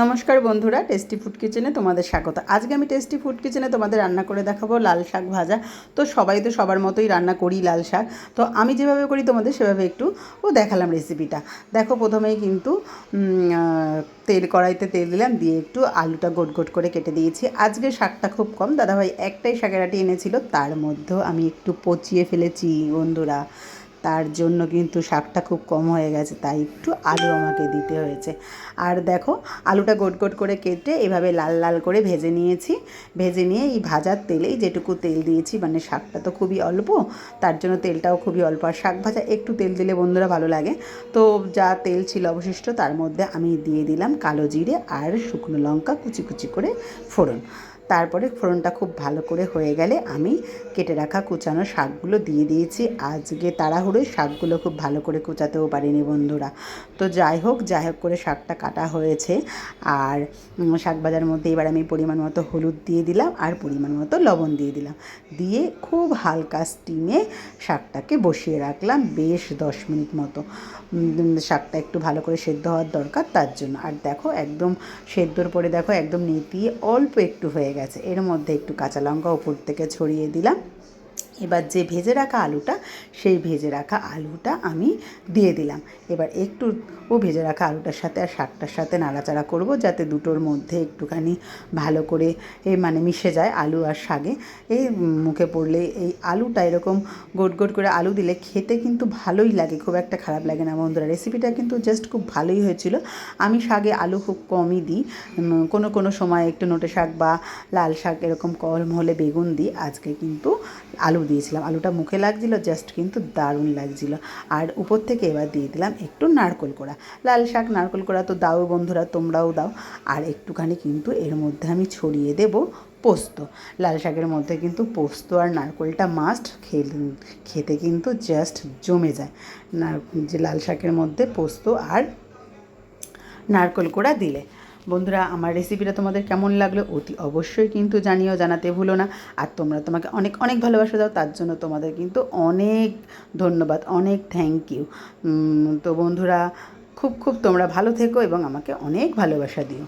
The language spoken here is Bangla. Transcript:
নমস্কার বন্ধুরা টেস্টি ফুড কিচেনে তোমাদের স্বাগত। আজকে আমি টেস্টি ফুড কিচেনে তোমাদের রান্না করে দেখাবো লাল শাক ভাজা। তো সবাই তো সবার মতোই রান্না করি লাল শাক। তো আমি যেভাবে করি তোমাদের সেভাবে একটু ও দেখালাম রেসিপিটা দেখো প্রথমেই কিন্তু তেল কড়াইতে তেল দিলাম, দিয়ে একটু আলুটা গোট গোট করে কেটে দিয়েছি। আজকে শাকটা খুব কম, দাদাভাই একটাই শাকের আটি এনেছিল, তার মধ্যেও আমি একটু পচিয়ে ফেলেছি, বন্ধুরা। তার জন্য কিন্তু শাকটা খুব কম হয়ে গেছে, তাই একটু আলু আমাকে দিতে হয়েছে। আর দেখো, আলুটা গোট গোট করে কেটে এভাবে লাল লাল করে ভেজে নিয়েছি। ভেজে নিয়ে এই ভাজার তেলেই যেটুকু তেল দিয়েছি মানে শাকটা তো খুবই অল্প, তার জন্য তেলটাও খুবই অল্প। আর শাক ভাজা একটু তেল দিলে বন্ধুরা ভালো লাগে। তো যা তেল ছিল অবশিষ্ট, তার মধ্যে আমি দিয়ে দিলাম কালো জিরে আর শুকনো লঙ্কা কুচি কুচি করে ফোড়ন। তারপরে ফোড়নটা খুব ভালো করে হয়ে গেলে আমি কেটে রাখা কুচানো শাকগুলো দিয়ে দিয়েছি। আজকে তাড়াহুড়োয় শাকগুলো খুব ভালো করে কুচাতেও পারিনি বন্ধুরা। তো যাই হোক যাই হোক করে শাকটা কাটা হয়েছে। আর শাক ভাজার মধ্যে এবার আমি পরিমাণ মতো হলুদ দিয়ে দিলাম আর পরিমাণ মতো লবণ দিয়ে দিলাম। দিয়ে খুব হালকা স্টিমে শাকটাকে বসিয়ে রাখলাম বেশ দশ মিনিট মতো। শাকটা একটু ভালো করে সেদ্ধ হওয়ার দরকার তার জন্য। আর দেখো, একদম সেদ্ধর পরে দেখো, একদম নেতিয়ে অল্প একটু হয়ে গেছে। এর মধ্যে একটু কাঁচা লঙ্কা উপর থেকে ছড়িয়ে দিলাম। এবার যে ভেজে রাখা আলুটা, সেই ভেজে রাখা আলুটা আমি দিয়ে দিলাম। এবার একটু ও ভেজে রাখা আলুটার সাথে আর শাকটার সাথে নাড়াচাড়া করব যাতে দুটোর মধ্যে একটুখানি ভালো করে এ মানে মিশে যায় আলু আর শাকে। এই মুখে পড়লে এই আলুটা এরকম গোট গোট করে আলু দিলে খেতে কিন্তু ভালোই লাগে, খুব একটা খারাপ লাগে না বন্ধুরা। রেসিপিটা কিন্তু জাস্ট খুব ভালোই হয়েছিল। আমি শাকে আলু খুব কমই দিই। কোনো কোনো সময় একটু নোটে শাক বা লাল শাক এরকম কম হলে বেগুন দিই। আজকে কিন্তু আলু দিয়েছিলাম। আলুটা মুখে লাগছিল জাস্ট কিন্তু দারুণ লাগছিল। আর উপর থেকে এবার দিয়ে দিলাম একটু নারকোল কোড়া। লাল শাক, নারকোল কোড়া তো দাও বন্ধুরা, তোমরাও দাও। আর একটুখানি কিন্তু এর মধ্যে আমি ছড়িয়ে দেব পোস্ত। লাল শাকের মধ্যে কিন্তু পোস্ত আর নারকোলটা মাস্ট খেতে কিন্তু জাস্ট জমে যায়। না যে লাল শাকের মধ্যে পোস্ত আর নারকোল কোড়া দিলে। বন্ধুরা, আমার রেসিপিটা তোমাদের কেমন লাগল অতি অবশ্যই কিন্তু জানিও, জানাতে ভুলো না। আর তোমরা তোমাকে অনেক অনেক ভালোবাসা দাও, তার জন্য তোমাদের কিন্তু অনেক ধন্যবাদ, অনেক থ্যাংক ইউ তো বন্ধুরা, খুব খুব তোমরা ভালো থেকো এবং আমাকে অনেক ভালোবাসা দিও।